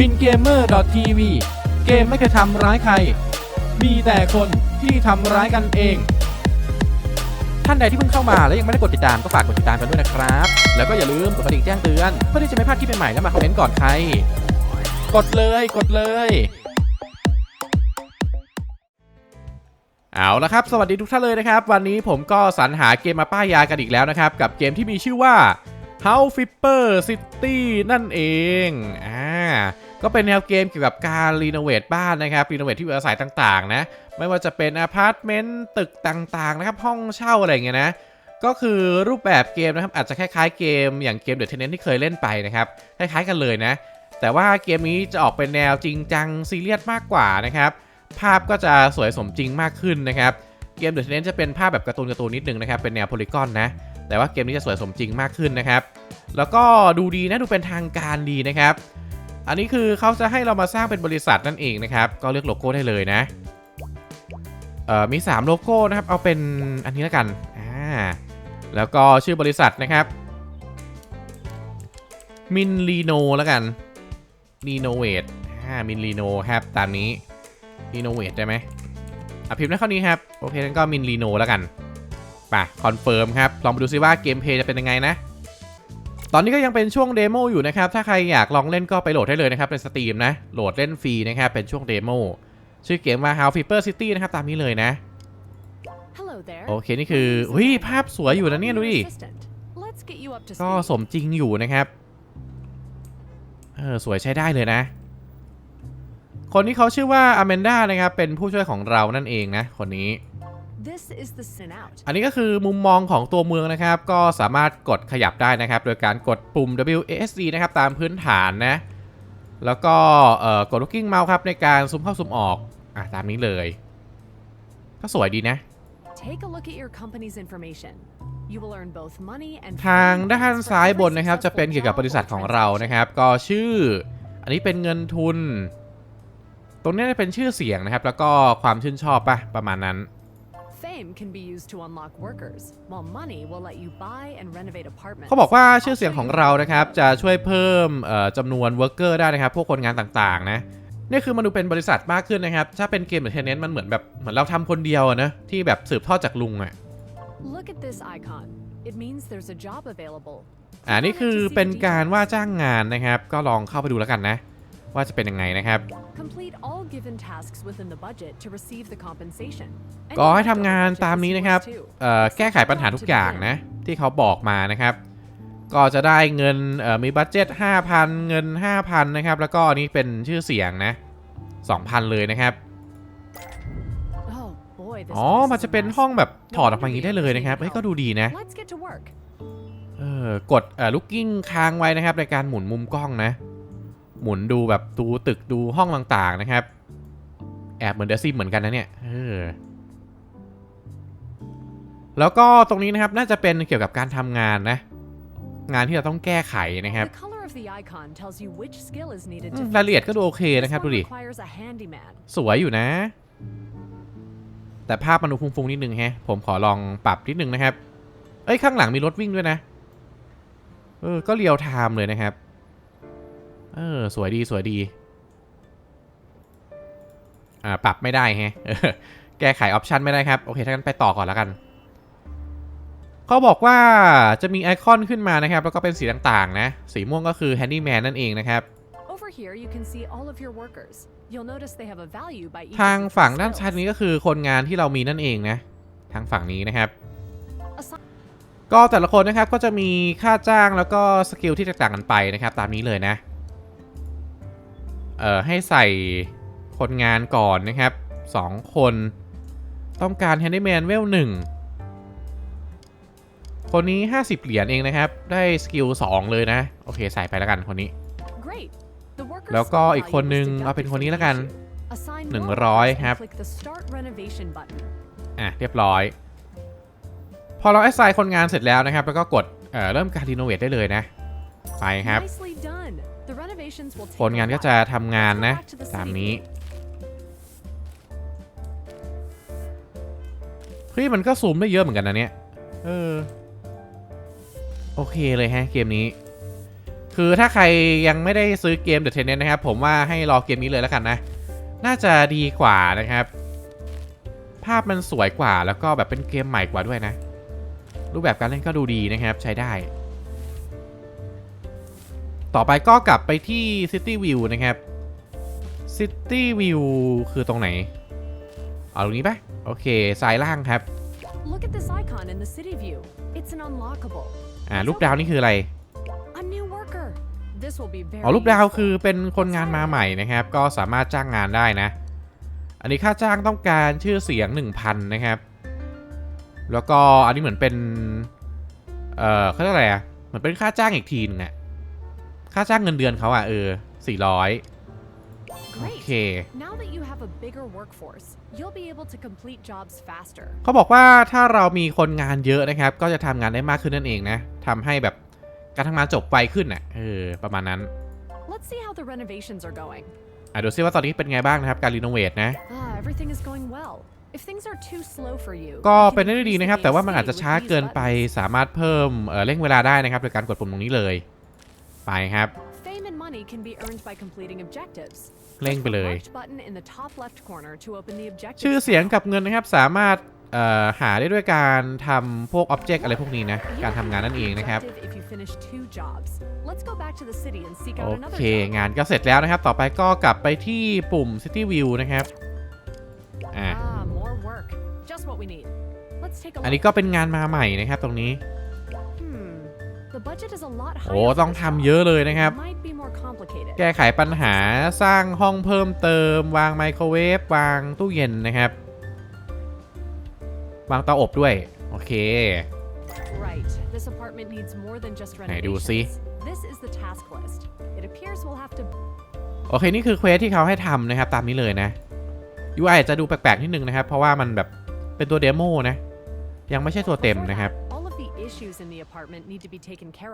บินเกมเมอร์ TV เกมไม่เคยทำร้ายใคร มีแต่คนที่ทำร้ายกันเอง ท่านใดที่เพิ่งเข้ามาและยังไม่ได้กดติดตามก็ฝากกดติดตามกันด้วยนะครับ แล้วก็อย่าลืมกดกระดิ่งแจ้งเตือนเพื่อที่จะไม่พลาดคลิปใหม่ๆและมาคอมเมนต์ก่อนใคร กดเลยกดเลยเอาละครับ สวัสดีทุกท่านเลยนะครับ วันนี้ผมก็สรรหาเกมมาป้ายยากันอีกแล้วนะครับ กับเกมที่มีชื่อว่า House Flipper City นั่นเองอ่าก็เป็นแนวเกมเกี่ยวกับการรีโนเวทบ้านนะครับรีโนเวทที่อยู่อาศัยต่างๆนะไม่ว่าจะเป็นอพาร์ตเมนต์ตึกต่างๆนะครับห้องเช่าอะไรเงี้ยนะก็คือรูปแบบเกมนะครับอาจจะคล้ายๆเกมอย่างเกม The Tenant ที่เคยเล่นไปนะครับคล้ายๆกันเลยนะ แต่ว่าเกมนี้จะออกเป็นแนวจริงจังซีเรียสมากกว่านะครับภาพก็จะสวยสมจริงมากขึ้นนะครับเกม The Tenant จะเป็นภาพแบบการ์ตูนการ์ตูนนิดนึงนะครับเป็นแนวโพลีกอนนะ แต่ว่าเกมนี้จะสวยสมจริงมากขึ้นนะครับ แล้วก็ดูดีนะดูเป็นทางการดีนะครับ อันนี้คือเขาจะให้เรามาสร้างเป็นบริษัทนั่นเองนะครับ ก็เลือกโลโก้ได้เลยนะเอ่อมี 3 โลโก้นะครับ เอาเป็นอันนี้แล้วกันอ่าแล้วก็ชื่อบริษัทนะครับมินลีโนแล้วกันรีโนเวทอ่ามินลีโนครับ ตามนี้รีโนเวทได้ไหมอะพิมพ์ได้ข้อนี้ครับ โอเคงั้นก็มินลีโนแล้วกัน ไปคอนเฟิร์มครับ ลองไปดูซิว่าเกมเพลย์จะเป็นยังไงนะ ตอนนี้ก็ยังเป็นช่วงเดโมอยู่นะครับ ถ้าใครอยากลองเล่นก็ไปโหลดได้เลยนะครับในสตรีมนะ โหลดเล่นฟรีนะครับ เป็นช่วงเดโม ชื่อเกมว่า House Flipper City นะครับ ตามนี้เลยนะ Hello there. โอเค นี่คือเฮ้ยภาพสวยอยู่นะเนี่ยดูดิ Assistant. Let's get you up to ก็ speed. สมจริงอยู่นะครับ เออสวยใช้ได้เลยนะคนนี้เขาชื่อว่าอแมนด้านะครับ เป็นผู้ช่วยของเรานั่นเองนะ คนนี้ อันนี้ก็คือมุมมองของตัวเมืองนะครับ ก็สามารถกดขยับได้นะครับ โดยการกดปุ่ม WASD นะครับ ตามพื้นฐานนะ แล้วก็เอ่อกด looking mouse ครับในการซูมเข้าซูมออกอะตามนี้เลย ก็สวยดีนะ Take a look at your company's information. You will earn both money and ทาง fame ด้าน points for ซ้าย every บนนะครับ จะเป็นเกี่ยวกับบริษัทของเรานะครับ ก็ชื่อ อันนี้เป็นเงินทุน ตรงนี้จะเป็นชื่อเสียงนะครับ แล้วก็ความชื่นชอบปะประมาณนั้น Fame can be used to unlock workers, while money will let you buy and renovate apartments. เขาบอกว่าชื่อเสียงของเรานะครับจะช่วยเพิ่มเอ่อจำนวนเวิร์กเกอร์ได้นะครับ พวกคนงานต่างๆ นะนี่คือมันดูเป็นบริษัทมากขึ้นนะครับ ถ้าเป็นเกมหรือเทนเนนมันเหมือนแบบเหมือนเราทำคนเดียวอะนะที่แบบสืบทอดจากลุงอะ Look at this icon. It means there's a job available. อ่านี่คือเป็นการว่าจ้างงานนะครับ ก็ลองเข้าไปดูแล้วกันนะ ว่าจะเป็นยังไงนะครับ Complete all given tasks within the budget to receive the compensation. And ก็ you ให้ have to ทำงาน arrange it ตาม this นี้ way นะครับ too. เอ่อแก้ไขปัญหาทุกอย่างนะ ที่เขาบอกมานะครับ ก็จะได้เงินเอ่อมีบัตเจ็ต5,000 เงิน 5,000 นะครับ แล้วก็อันนี้เป็นชื่อเสียงนะ 2,000 เลยนะครับ Oh boy, this อ๋อ place มัน is จะ a เป็น mess. ห้องแบบ No ถอดออก wonder มาอย่างนี้ the ได้เลย owners นะครับ need เฮ้ย ก็ help. ดูดีนะ Let's get to work. เออกดเอ่อลูกกิ้งค้างไว้นะครับในการหมุนมุมกล้องนะ หมุนดูแบบดูตึกดูห้องต่างๆนะครับ แอบเหมือนเดซิมเหมือนกันนะเนี่ยเออแล้วก็ตรงนี้นะครับน่าจะเป็นเกี่ยวกับการทำงานนะ งานที่เราต้องแก้ไขนะครับ The color of the icon tells you which skill is needed อื to ม fix รายละเอียดก็ it. ดูโอเค This นะครับ one ดูดิ requires a handyman. สวยอยู่นะ แต่ภาพมันดูฟุ้งๆนิดนึงแฮะ ผมขอลองปรับนิดนึงนะครับ เอ้ยข้างหลังมีรถวิ่งด้วยนะ เออก็เรียวไทม์เลยนะครับ เออ สวยดีสวยดี อ่า ปรับไม่ได้แฮะเออแก้ไขออปชันไม่ได้ครับ โอเค ถ้างั้นไปต่อก่อนแล้วกันเขาบอกว่าจะมีไอคอนขึ้นมานะครับ แล้วก็เป็นสีต่างๆ นะ สีม่วงก็คือ Handyman นั่นเองนะครับ Over here, you can see all of your workers. You'll notice they have a value by each ทาง of their ฝั่งด้าน skills. ซ้ายนี้ก็คือคนงานที่เรามีนั่นเองนะ ทางฝั่งนี้นะครับ Assign- ก็แต่ละคนนะครับก็จะมีค่าจ้างแล้วก็สกิลที่แตกต่างกันไปนะครับ ตามนี้เลยนะเอ่อให้ใส่คนงานก่อนนะครับ 2 คนต้องการ Handyman เวลหนึ่งคนนี้ 50 เหรียญเองนะครับ ได้สกิล 2 เลยนะ โอเค ใส่ไปแล้วกันคนนี้ Great. The worker's แล้วก็ skill อีกคน value นึ is งเอาเป็น deducted คนนี้ from แล้วกัน the issue. Assign หนึ่ง more ร้อย workers and ครับ click the Start Renovation button. อะ เรียบร้อย พอเราแอสไซน์คนงานเสร็จแล้วนะครับ แล้วก็กดเอ่อเริ่มการรีโนเวทได้เลยนะ ไปครับ คนงานก็จะทำงานนะตามนี้เฮ้ยมันก็ซูมได้เยอะเหมือนกันนะเนี่ย เออ โอเคเลยฮะเกมนี้ คือถ้าใครยังไม่ได้ซื้อเกม The Tenant นะครับ ผมว่าให้รอเกมนี้เลยแล้วกันนะ น่าจะดีกว่านะครับ ภาพมันสวยกว่าแล้วก็แบบเป็นเกมใหม่กว่าด้วยนะ รูปแบบการเล่นก็ดูดีนะครับ ใช้ได้ ต่อไปก็กลับไปที่ City View นะครับ City View คือตรงไหน เอาตรงนี้ปะโอเคซ้ายล่างครับ Look at this icon in the city view. It's an unlockable. อ่ารูปดาวนี่คืออะไร A new worker. This will be very อ๋อรูปดาว useful. คือเป็นคนงานมาใหม่นะครับ ก็สามารถจ้างงานได้นะ อันนี้ค่าจ้างต้องการชื่อเสียง 1,000 นะครับ แล้วก็อันนี้เหมือนเป็น เอ่อเขาเรียกอะไรอะเหมือนเป็นค่าจ้างอีกทีหนึงอะ ค่าจ้างเงินเดือนเขาอะเออ400โอ Great. เค Now that you have a bigger workforce, you'll be able to complete jobs faster. เขาบอกว่าถ้าเรามีคนงานเยอะนะครับ ก็จะทำงานได้มากขึ้นนั่นเองนะทำให้แบบการทำงานจบไวขึ้นอะเออประมาณนั้น Let's see how the renovations are going. อะดูซิว่าตอนนี้เป็นไงบ้างนะครับการรีโนเวทนะ Ah, everything is going well. If things are too slow for you, ก็ you can เป็นได้ดี increase นะครับ the แต่ว่ามัน AC อาจจะช้า with เกิน these ไป buttons. สามารถเพิ่มเอ่อเร่งเวลาได้นะครับโดยการกดปุ่มตรงนี้เลย ไปครับ Fame and money can be earned by completing objectives. เร่งไปเลย Click the marked button in the top left corner to open the objectives ชื่อเสียง tab. กับเงินนะครับสามารถเอ่อหาได้ด้วยการทำพวกอ็อบเจกต์อะไรพวกนี้นะ You การ can ทำงานนั่นเอง complete นะครับ objective If you finish two jobs. Let's go back to the city and seek โอ out another เค job. งานก็เสร็จแล้วนะครับ ต่อไปก็กลับไปที่ปุ่ม City View นะครับ อะ Ah, more work. Just what we need. Let's take a อัน look. นี้ก็เป็นงานมาใหม่นะครับตรงนี้ โอ้ higher. for ต้อง this ทำ job. เยอะเลยนะครับ Might be more complicated. แก้ไขปัญหาสร้างห้องเพิ่มเติม วางไมโครเวฟวางตู้เย็นนะครับ วางเตาอบด้วย โอเค Right. This apartment needs more than just ไหนดูสิ renovations. This is the task list. It appears we'll have to โอเค นี่คือเควสที่เขาให้ทำนะครับ ตามนี้เลยนะ UI อาจจะดูแปลกๆนิดนึงนะครับ เพราะว่ามันแบบเป็นตัวเดโมนะ ยังไม่ใช่ตัวเต็ม Before นะครับ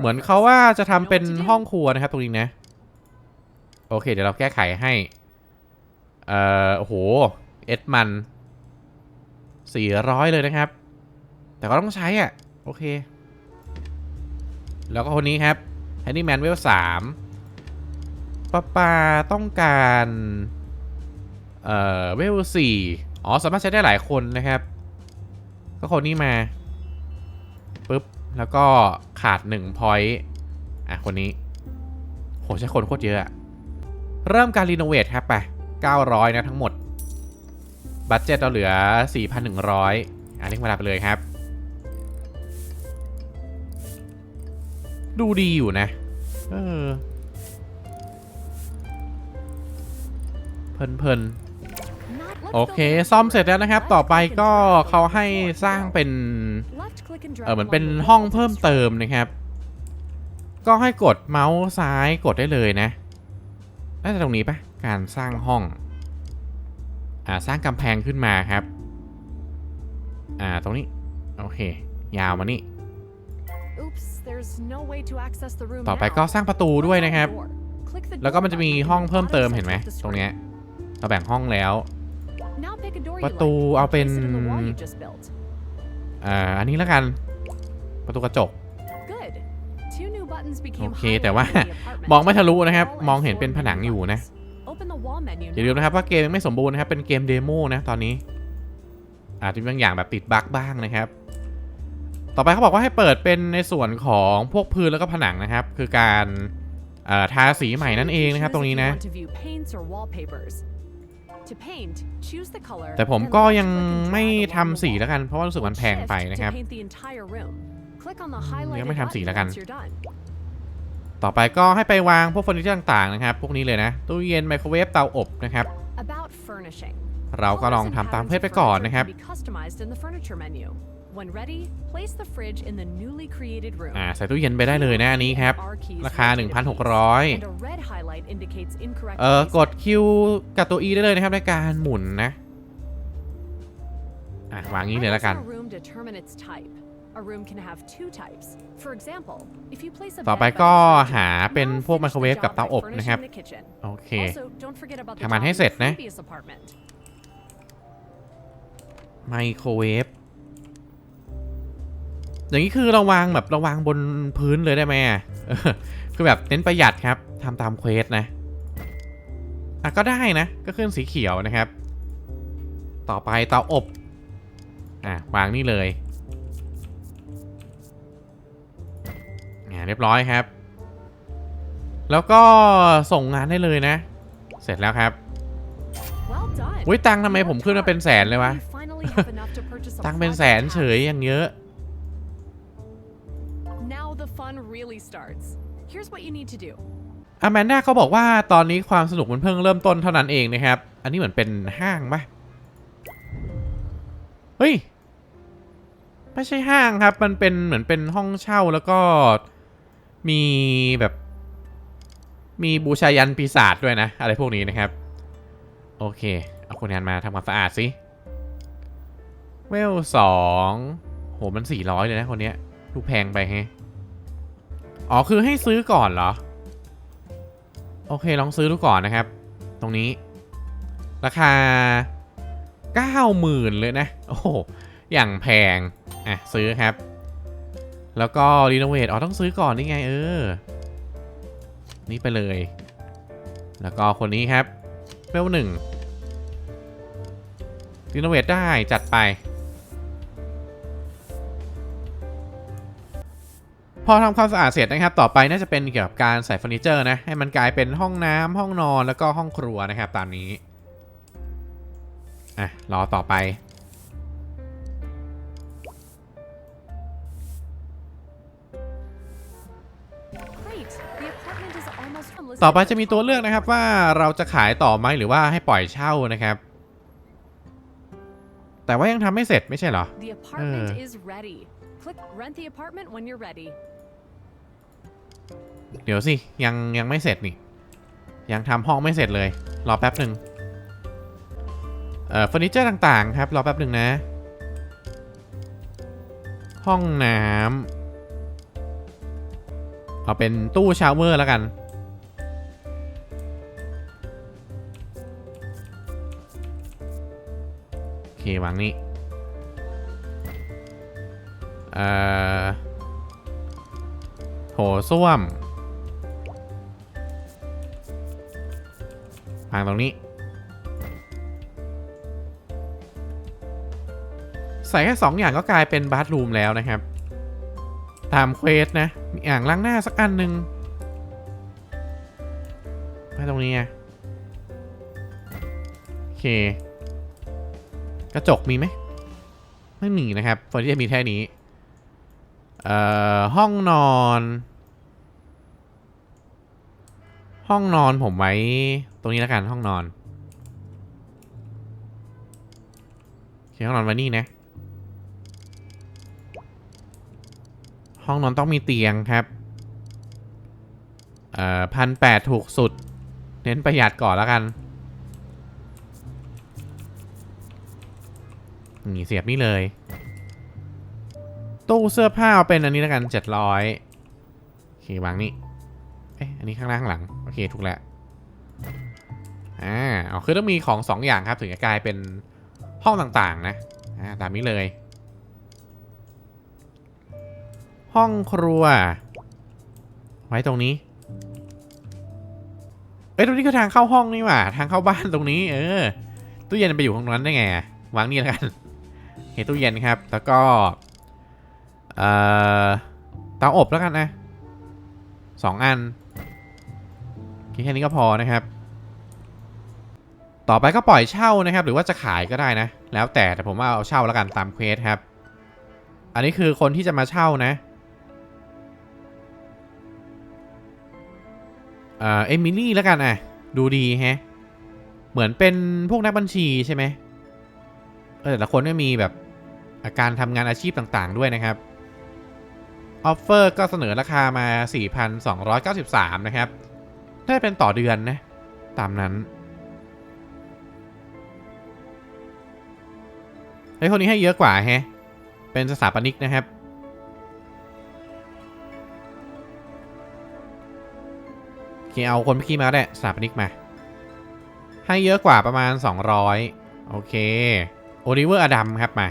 เหมือนเขาว่าจะทำเป็นห้องครัวนะครับตรงนี้นะ โอเค เดี๋ยวเราแก้ไขให้ เอ่อโห เอ็ดมัน 400 เลยนะครับ แต่ก็ต้องใช้อะ โอเค แล้วก็คนนี้ครับ Handyman เวล3ป้าปาต้องการ เอ่อ เวล4อ๋อ สามารถใช้ได้หลายคนนะครับ ก็คนนี้มา ปุ๊บ แล้วก็ขาด1 point อะ คนนี้ โห ใช้คนโคตรเยอะ เริ่มการรีโนเวทครับไป 900 นะทั้งหมด บัตเจ็ตเราเหลือ 4,100 อะเร่งเวลาไปเลยครับ ดูดีอยู่นะ เออ เพลินเโอ go เค back. ซ่อมเสร็จแล้วนะครับ ต่อไปก็ Left click and drag เขาให้ along the walls สร้าง as well. เป็น Left click and drag เออเหมือนเป็น along the ห้อง walls เพิ่ม as เติมนะครับ ก็ให้กดเมาส์ซ้ายกดได้เลยนะน่าจะตรงนี้ปะการสร้างห้อง อ่าสร้างกำแพงขึ้นมาครับ อ่าตรงนี้ โอเค ยาวมานี่ Oops, there's no way to access the room ต่อไป now. ก็สร้างประตูด้วยนะครับ Door. Click the แล้วก็ door มันจะมี button in ห้อง the เพิ่ม bottom เติมเห็นไหม section of the ตรงเนี้ย screen. เราแบ่งห้องแล้ว ประตู like เอา and เป็น place it in the wall you just built. อ่า อันนี้แล้วกัน ประตูกระจก Good. Two new buttons became โอเค แต่ว่า highlighted in the apartment. มองไม่ทะลุนะครับ Wall and มองเห็นเป็น floor ผนัง menu อยู่นะ buttons. Open the wall menu อย่าลืม now. นะครับว่าเกมยังไม่สมบูรณ์นะครับ เป็นเกมเดโมนะตอนนี้ อาจจะมีบางอย่างแบบติดบั๊กบ้างนะครับ ต่อไปเขาบอกว่าให้เปิดเป็นในส่วนของพวกพื้นแล้วก็ผนังนะครับ คือการเอ่อทาสีใหม่นั่นเองนะครับตรงนี้นะ แต่ผม and ก็ left ยัง click and drag ไม่ along the ทำสี wall. แล้วกัน เพราะว่ารู้สึกมันแพง Shift ไปนะครับ to paint the entire room. Click on the ยัง highlighted ไม่ทำสี button แล้วกัน once you're done. ต่อไปก็ให้ไปวางพวกเฟอร์นิเจอร์ต่างๆนะครับ พวกนี้เลยนะ ตู้เย็นไมโครเวฟเตาอบนะครับ About furnishing. เราก็ลอง Colors and ทำตาม patterns เพศ of ไปก่อน furniture นะครับ can be customized in the furniture menu. When ready, place the fridge in the newly created room. อ่าใส่ตู้เย็นไปได้เลยนะอันนี้ครับ R keys ราคา rotate a piece, 1,600 and a red highlight indicates incorrect เออ placement. กดคิวกับตัว E ได้เลยนะครับในการหมุนนะ อะวางงี้เลยแล้วกัน How does a room determine its type? A room can have two types. For example, if you place a ต่อไป bed by ก็ the fridge, หาเป็น now พวกไม finish โคร the เวฟกับ job เตา by อบนะครับ furnishing the kitchen. โอเค Also, don't forget about the ทำงาน job ให้ in เสร็จ the นะ previous apartment. ไมโครเวฟ อย่างนี้คือเราวางแบบเราวางบนพื้นเลยได้ไหมอะเออคือแบบเน้นประหยัดครับทำตามเควสนะอะก็ได้นะ ก็ขึ้นสีเขียวนะครับ ต่อไปเตาอบอะวางนี่เลยอะเรียบร้อยครับ แล้วก็ส่งงานได้เลยนะ เสร็จแล้วครับ Well done. อุ้ยตังค์ทำไมผมขึ้นมาเป็นแสนเลยวะ You finally have enough to purchase a ตังค์เป็นแสน project เฉยอย่างเยอะ house. Now the fun really starts. Here's what you need to do. อแมนด้าเขาบอกว่าตอนนี้ความสนุกมันเพิ่งเริ่มต้นเท่านั้นเองนะครับ อันนี้เหมือนเป็นห้างปะเฮ้ย ไม่ใช่ห้างครับ มันเป็นเหมือนเป็นห้องเช่าแล้วก็มีแบบ มีบูชายันปีศาจด้วยนะ อะไรพวกนี้นะครับ โอเค เอาคนงานมาทำความสะอาดสิ เวลสองโหมันสี่ร้อยเลยนะคนเนี้ยดูแพงไปแฮะ อ๋อ คือให้ซื้อก่อนเหรอ โอเค ลองซื้อดูก่อนนะครับ ตรงนี้ ราคา 90,000 เลยนะ โอ้โหอย่างแพง อะ ซื้อครับ แล้วก็รีโนเวท อ๋อ ต้องซื้อก่อนนี่ไง เออ นี่ไปเลย แล้วก็คนนี้ครับเวลหนึ่งรีโนเวทได้จัดไป พอทำความสะอาดเสร็จนะครับ ต่อไปน่าจะเป็นเกี่ยวกับการใส่เฟอร์นิเจอร์นะ ให้มันกลายเป็นห้องน้ำห้องนอนแล้วก็ห้องครัวนะครับตามนี้ อะ รอต่อไป Great. The apartment is almost done. Listen ต่อไป to จะ the มีตัว top เลือกนะครับว่าเราจะขายต่อไหมหรือว่าให้ปล่อยเช่านะครับ แต่ว่ายังทำไม่เสร็จไม่ใช่เหรอ The apartment Uh. is ready. Click rent the apartment when you're ready. เดี๋ยวสิ ยังยังไม่เสร็จนี่ ยังทำห้องไม่เสร็จเลย รอแป๊บหนึ่งเอ่อเฟอร์นิเจอร์ต่างๆครับ รอแป๊บหนึ่งนะ ห้องน้ำเอาเป็นตู้ชาวเวอร์แล้วกันโอเควางนี้เอ่อโถส้วมางตรงนี้ ใส่แค่สองอย่างก็กลายเป็นบาร์รูมแล้วนะครับ ตามเควสนะ มีอ่างล้างหน้าสักอันหนึ่งมาตรงนี้โอเค กระจกมีไหม ไม่มีนะครับเฟอร์นิเจอร์มีแค่นี้ เอ่อ ห้องนอน ห้องนอนผมไว้ ตรงนี้แล้วกันห้องนอนโอเคห้องนอนไว้นี่นะ ห้องนอนต้องมีเตียงครับ เอ่อพันแปดถูกสุด เน้นประหยัดก่อนแล้วกัน นี่เสียบนี่เลย ตู้เสื้อผ้าเอาเป็นอันนี้แล้วกันเจ็ดร้อยโอเควางนี่เอ๊ะ อันนี้ข้างล่างข้างหลัง อเคถูกแล้วอ่าเอาคือต้องมีของสองอย่างครับ ถึงจะกลายเป็นห้องต่างๆนะอ่าตามนี้เลย ห้องครัว ไว้ตรงนี้เอ้ยตรงนี้คือทางเข้าห้องนี่หว่าทางเข้าบ้านตรงนี้ เออตู้เย็นไปอยู่ตรงนั้นได้ไงวางนี่แล้วกันเห็นตู้เย็นครับ แล้วก็เอ่อเตาอบแล้วกันนะสองอัน แค่นี้ก็พอนะครับ ต่อไปก็ปล่อยเช่านะครับ หรือว่าจะขายก็ได้นะ แล้วแต่แต่ผมว่าเอาเช่าแล้วกันตามเควสครับ อันนี้คือคนที่จะมาเช่านะเอ่อเอมิลี่แล้วกันอะ ดูดีแฮะ เหมือนเป็นพวกนักบัญชีใช่ไหมเออแต่ละคนก็มีแบบอาการทำงานอาชีพต่างๆด้วยนะครับออฟเฟอร์ก็เสนอราคามา 4,293 นะครับ ได้เป็นต่อเดือนนะ ตามนั้นเฮ้ยคนนี้ให้เยอะกว่าแฮะ เป็นสถาปนิกนะครับ โอเคเอาคนเมื่อกี้มาก็ได้สถาปนิกมา ให้เยอะกว่าประมาณ 200 โอเค โอลิเวอร์อดัมครับมา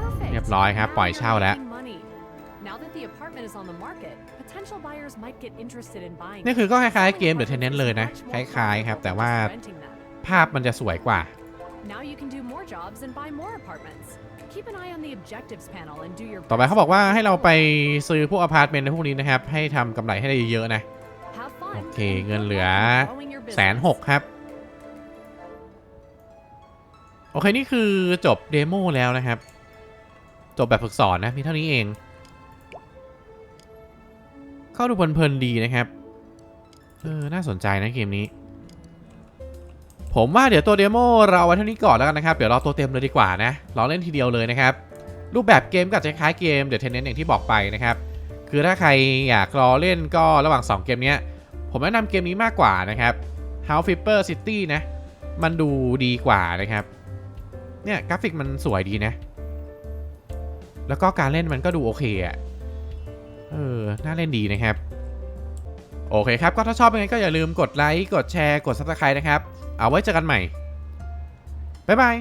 Perfect. เรียบร้อยครับ Now ปล่อย you're เช่าแล้ว นี่ them. คือก็คล้ายๆ Selling เกม The apartments Tenant is เลยนะ much ค more ล้ายๆครับ profitable แต่ว่า than renting them. ภาพมันจะสวยกว่า Now you can do more jobs and buy more apartments. Keep an eye on the objectives panel and do your ต่อไป best เขาบอกว่า to ให้เราไป control ซื้อพวกอพาร์ตเมนต์ในพวกนี้นะครับ ให้ทำกำไรให้ได้เยอะๆนะ it. Have fun โอเค and เงิน good เหลือ luck in growing your แสน business. หกครับ โอเค นี่คือจบเดโมแล้วนะครับ จบแบบฝึกสอนนะมีเท่านี้เอง เข้าดูเพลินๆดีนะครับ เออ น่าสนใจนะเกมนี้ ผมว่าเดี๋ยวตัวเดโมเราไว้เท่านี้ก่อนแล้วกันนะครับ เดี๋ยวรอตัวเต็มเลยดีกว่านะเราเล่นทีเดียวเลยนะครับ รูปแบบเกมก็จะคล้ายเกม The Tenant อย่างที่บอกไปนะครับ คือถ้าใครอยากรอเล่นก็ระหว่าง 2 เกมนี้ผมแนะนำเกมนี้มากกว่านะครับ House Flipper City นะ มันดูดีกว่านะครับ เนี่ยกราฟิกมันสวยดีนะ แล้วก็การเล่นมันก็ดูโอเคอะ เออ น่าเล่นดีนะครับ โอเคครับ ก็ถ้าชอบยังไงก็อย่าลืมกดไลค์ กดแชร์ กด Subscribe นะครับ เอาไว้เจอกันใหม่ บ๊ายบาย